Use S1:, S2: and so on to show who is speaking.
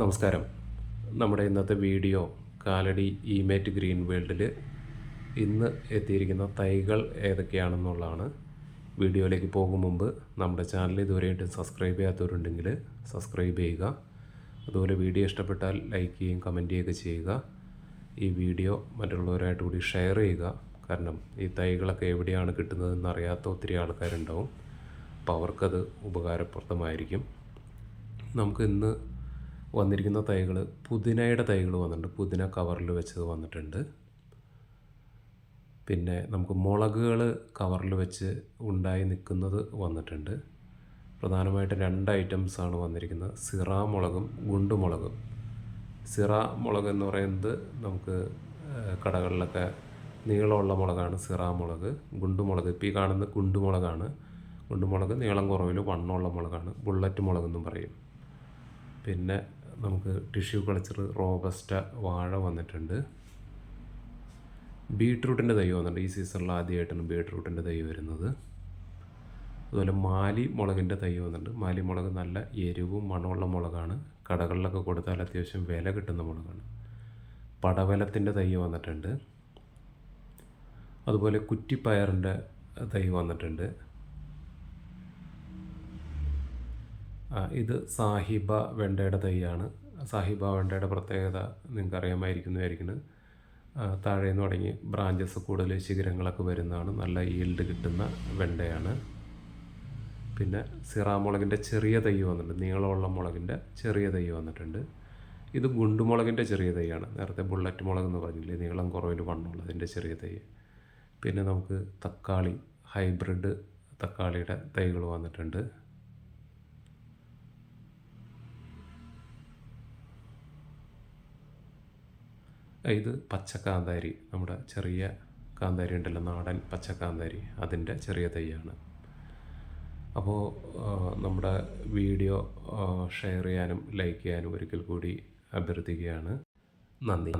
S1: നമസ്കാരം. നമ്മുടെ ഇന്നത്തെ വീഡിയോ കാലടി ഇമേറ്റ് ഗ്രീൻ വേൾഡിൽ ഇന്ന് എത്തിയിരിക്കുന്ന തൈകൾ ഏതൊക്കെയാണെന്നുള്ളതാണ്. വീഡിയോയിലേക്ക് പോകും മുമ്പ് നമ്മുടെ ചാനൽ ഇതുവരെയായിട്ട് സബ്സ്ക്രൈബ് ചെയ്യാത്തവരുണ്ടെങ്കിൽ സബ്സ്ക്രൈബ് ചെയ്യുക. അതുപോലെ വീഡിയോ ഇഷ്ടപ്പെട്ടാൽ ലൈക്ക് ചെയ്യുകയും കമന്റ് ചെയ്യുകയൊക്കെ ചെയ്യുക. ഈ വീഡിയോ മറ്റുള്ളവരായിട്ട് കൂടി ഷെയർ ചെയ്യുക. കാരണം ഈ തൈകളൊക്കെ എവിടെയാണ് കിട്ടുന്നതെന്ന് അറിയാത്ത ഒത്തിരി ആൾക്കാരുണ്ടാവും. അപ്പോൾ അവർക്കത് ഉപകാരപ്രദമായിരിക്കും. നമുക്ക് ഇന്ന് വന്നിരിക്കുന്ന തൈകൾ പുതിനയുടെ തൈകൾ വന്നിട്ടുണ്ട്. പുതിന കവറിൽ വെച്ചത് വന്നിട്ടുണ്ട്. പിന്നെ നമുക്ക് മുളകുകൾ കവറിൽ വെച്ച് ഉണ്ടായി നിൽക്കുന്നത് വന്നിട്ടുണ്ട്. പ്രധാനമായിട്ട് രണ്ട് ഐറ്റംസാണ് വന്നിരിക്കുന്നത്. സിറ മുളകും ഗുണ്ടുമുളകും സിറ മുളക് എന്ന് പറയുന്നത് നമുക്ക് കടകളിലൊക്കെ നീളമുള്ള മുളകാണ്. സിറ മുളക് ഗുണ്ടുമുളക് ഇപ്പോൾ ഈ കാണുന്ന ഗുണ്ടുമുളകാണ് ഗുണ്ടുമുളക് നീളം കുറവിൽ വണ്ണമുള്ള മുളകാണ്. ബുള്ളറ്റ് മുളകെന്നും പറയും. പിന്നെ നമുക്ക് ടിഷ്യൂ കൾച്ചർ റോബസ്റ്റ വാഴ വന്നിട്ടുണ്ട്. ബീട്രൂട്ടിന്റെ തൈ വന്നിട്ടുണ്ട്. ഈ സീസണിൽ ആദ്യമായിട്ടാണ് ബീട്രൂട്ടിന്റെ തൈ വരുന്നത്. അതുപോലെ മാലി മുളകിന്റെ തൈ വന്നിട്ടുണ്ട്. മാലി മുളക് നല്ല എരിവും മണമുള്ള മുളകാണ്. കടകളിലൊക്കെ കൊടുത്താൽ അത്യാവശ്യം വില കിട്ടുന്ന മുളകാണ്. പടവലത്തിന്റെ തൈ വന്നിട്ടുണ്ട്. അതുപോലെ കുറ്റിപ്പയറിന്റെ തൈ വന്നിട്ടുണ്ട്. ഇത് സാഹിബ വെണ്ടയുടെ തൈയാണ്. സാഹിബ വെണ്ടയുടെ പ്രത്യേകത നിങ്ങൾക്ക് അറിയാമായിരിക്കുന്നതായിരിക്കുന്നത് താഴെ നിന്ന് തുടങ്ങി ബ്രാഞ്ചസ് കൂടുതൽ ശിഖരങ്ങളൊക്കെ വരുന്നതാണ്. നല്ല ഈൽഡ് കിട്ടുന്ന വെണ്ടയാണ്. പിന്നെ സിറാമുളകിന്റെ ചെറിയ തൈ വന്നിട്ടുണ്ട്. നീളമുള്ള മുളകിന്റെ ചെറിയ തൈ വന്നിട്ടുണ്ട്. ഇത് ഗുണ്ടുമുളകിന്റെ ചെറിയ തൈയാണ്. നേരത്തെ ബുള്ളറ്റ് മുളക് എന്ന് പറഞ്ഞില്ലേ നീളം കുറവിൽ വണ്ണമുള്ളതിന്റെ ചെറിയ തൈ. പിന്നെ നമുക്ക് തക്കാളി ഹൈബ്രിഡ് തക്കാളിയുടെ തൈകൾ വന്നിട്ടുണ്ട്. ഇത് പച്ചക്കാന്താരി നമ്മുടെ ചെറിയ കാന്താരി ഉണ്ടല്ലോ നാടൻ പച്ചക്കാന്താരി അതിന്റെ ചെറിയ തൈയാണ്. അപ്പോൾ നമ്മുടെ വീഡിയോ ഷെയർ ചെയ്യാനും ലൈക്ക് ചെയ്യാനും ഒരിക്കൽ കൂടി അഭ്യർത്ഥിക്കുകയാണ്. നന്ദി.